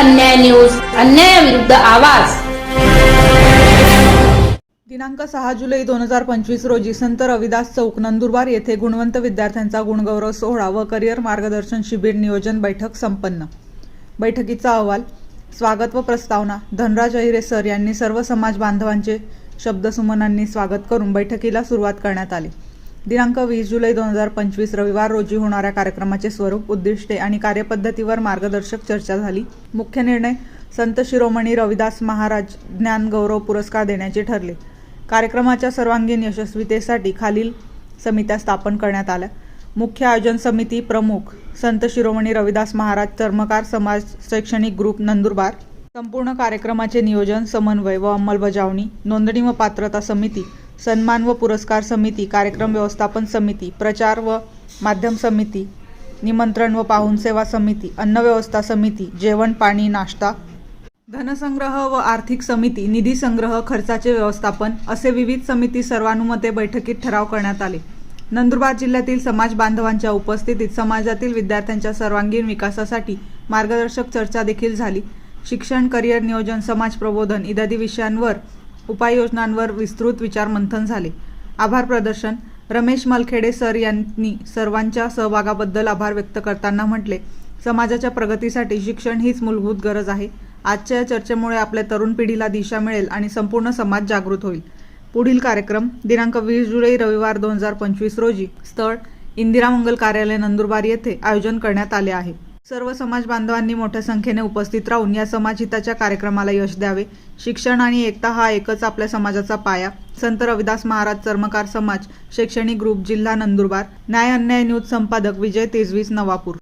अन्याय न्यूज अन्यायाविरुद्ध आवाज. दिनांक सहा जुलै दोन हजार पंचवीस रोजी संत रविदास चौक नंदुरबार येथे गुणवंत विद्यार्थ्यांचा गुणगौरव सोहळा व करिअर मार्गदर्शन शिबिर नियोजन बैठक संपन्न. बैठकीचा अहवाल स्वागत व प्रस्तावना धनराज अहिरे सर यांनी सर्व समाज बांधवांचे शब्दसुमनांनी स्वागत करून बैठकीला सुरुवात करण्यात आली. दिनांक वीस जुलै दोन हजार पंचवीस रविवार रोजी होणाऱ्या कार्यक्रमाचे स्वरूप उद्दिष्टे आणि कार्यपद्धतीवर मार्गदर्शक चर्चा झाली. मुख्य निर्णय संत शिरोमणी रविदास महाराज ज्ञान गौरव पुरस्कार देण्याचे ठरले. कार्यक्रमाच्या सर्वांगीण यशस्वीतेसाठी खालील समित्या स्थापन करण्यात आल्या. मुख्य आयोजन समिती प्रमुख संत शिरोमणी रविदास महाराज चर्मकार समाज शैक्षणिक ग्रुप नंदुरबार. संपूर्ण कार्यक्रमाचे नियोजन समन्वय व अंमलबजावणी नोंदणी व पात्रता समिती सन्मान व पुरस्कार समिती कार्यक्रम व्यवस्थापन समिती प्रचार व माध्यम समिती निमंत्रण व पाहुणसेवा समिती अन्नव्यवस्था समिती जेवण पाणी नाश्ता धनसंग्रह व आर्थिक समिती निधी संग्रह खर्चाचे व्यवस्थापन असे विविध समिती सर्वानुमते बैठकीत ठराव करण्यात आले. नंदुरबार जिल्ह्यातील समाज बांधवांच्या उपस्थितीत समाजातील विद्यार्थ्यांच्या सर्वांगीण विकासासाठी मार्गदर्शक चर्चा देखील झाली. शिक्षण करिअर नियोजन समाज प्रबोधन इत्यादी विषयांवर उपाययोजनांवर विस्तृत विचारमंथन झाले. आभार प्रदर्शन. रमेश मलखेडे सर यांनी सर्वांच्या सहभागाबद्दल आभार व्यक्त करताना म्हटले समाजाच्या प्रगतीसाठी शिक्षण हीच मूलभूत गरज आहे. आजच्या या चर्चेमुळे आपल्या तरुण पिढीला दिशा मिळेल आणि संपूर्ण समाज जागृत होईल. पुढील कार्यक्रम दिनांक वीस जुलै रविवार दोन हजार पंचवीस रोजी स्थळ इंदिरा मंगल कार्यालय नंदुरबार येथे आयोजन करण्यात आले आहे. सर्व समाज बांधवांनी मोठ्या संख्येने उपस्थित राहून या समाजहिताच्या कार्यक्रमाला यश द्यावे. शिक्षण आणि एकता हा एकच आपल्या समाजाचा पाया. संत रविदास महाराज चर्मकार समाज शैक्षणिक ग्रुप जिल्हा नंदुरबार. न्याय अन्याय न्यूज संपादक विजय तेजवीस नवापूर.